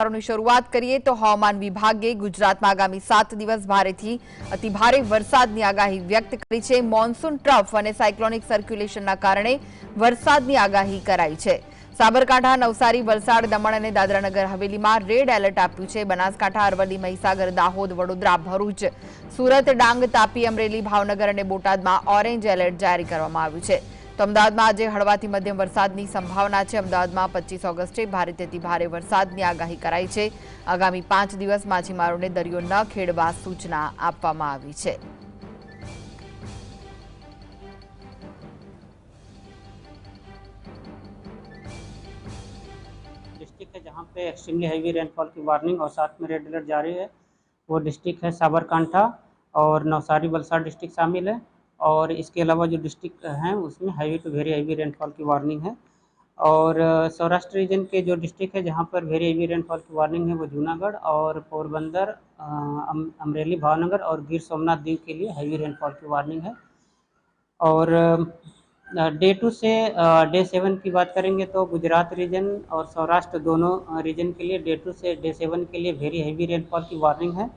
શરૂઆત કરીએ તો હવામાન વિભાગે ગુજરાતમાં આગામી સાત દિવસ ભારેથી અતિભારે વરસાદની આગાહી વ્યક્ત કરી છે. મોન્સૂન ટ્રફ અને સાયક્લોનિક સર્ક્યુલેશનના કારણે વરસાદની આગાહી કરાઈ છે. સાબરકાંઠા, નવસારી, વલસાડ, દમણ અને દાદરાનગર હવેલીમાં રેડ એલર્ટ આપ્યું છે. બનાસકાંઠા, અરવલ્લી, મહીસાગર, દાહોદ, વડોદરા, ભરૂચ, સુરત, ડાંગ, તાપી, અમરેલી, ભાવનગર અને બોટાદમાં ઓરેન્જ એલર્ટ જારી કરવામાં આવ્યું છે. તો અમદાવાદમાં આજે હળવાથી મધ્યમ વરસાદની સંભાવના છે અમદાવાદમાં પચીસ ઓગસ્ટે ભારેથી ભારે વરસાદની આગાહી કરાઈ છે આગામી પાંચ દિવસ માછીમારોને દરિયો ન ખેડવા સૂચના આપવામાં આવી છે डिस्ट्रिक्ट है जहाँ पे एक्सट्रीमली हैवी रेनफॉल की वार्निंग और साथ में रेड अलर्ट जारी है वो डिस्ट्रिक्ट है साबरकांठा और नवसारी वलसाड डिस्ट्रिक्ट शामिल है और इसके अलावा जो डिस्ट्रिक्ट हैं उसमें heavy to very heavy rainfall की वार्निंग है। और सौराष्ट्र रीजन के जो डिस्ट्रिक्ट है जहाँ पर वेरी हैवी रेनफॉल की वार्निंग है वो जूनागढ़ और पोरबंदर अम- अमरेली, भावनगर और गिर सोमनाथ दीव के लिए हैवी रेनफॉल की वार्निंग है। और डे टू से डे सेवन की बात करेंगे तो गुजरात रीजन और सौराष्ट्र दोनों रीजन के लिए डे टू से डे सेवन के लिए वेरी हैवी रेनफॉल की वार्निंग है।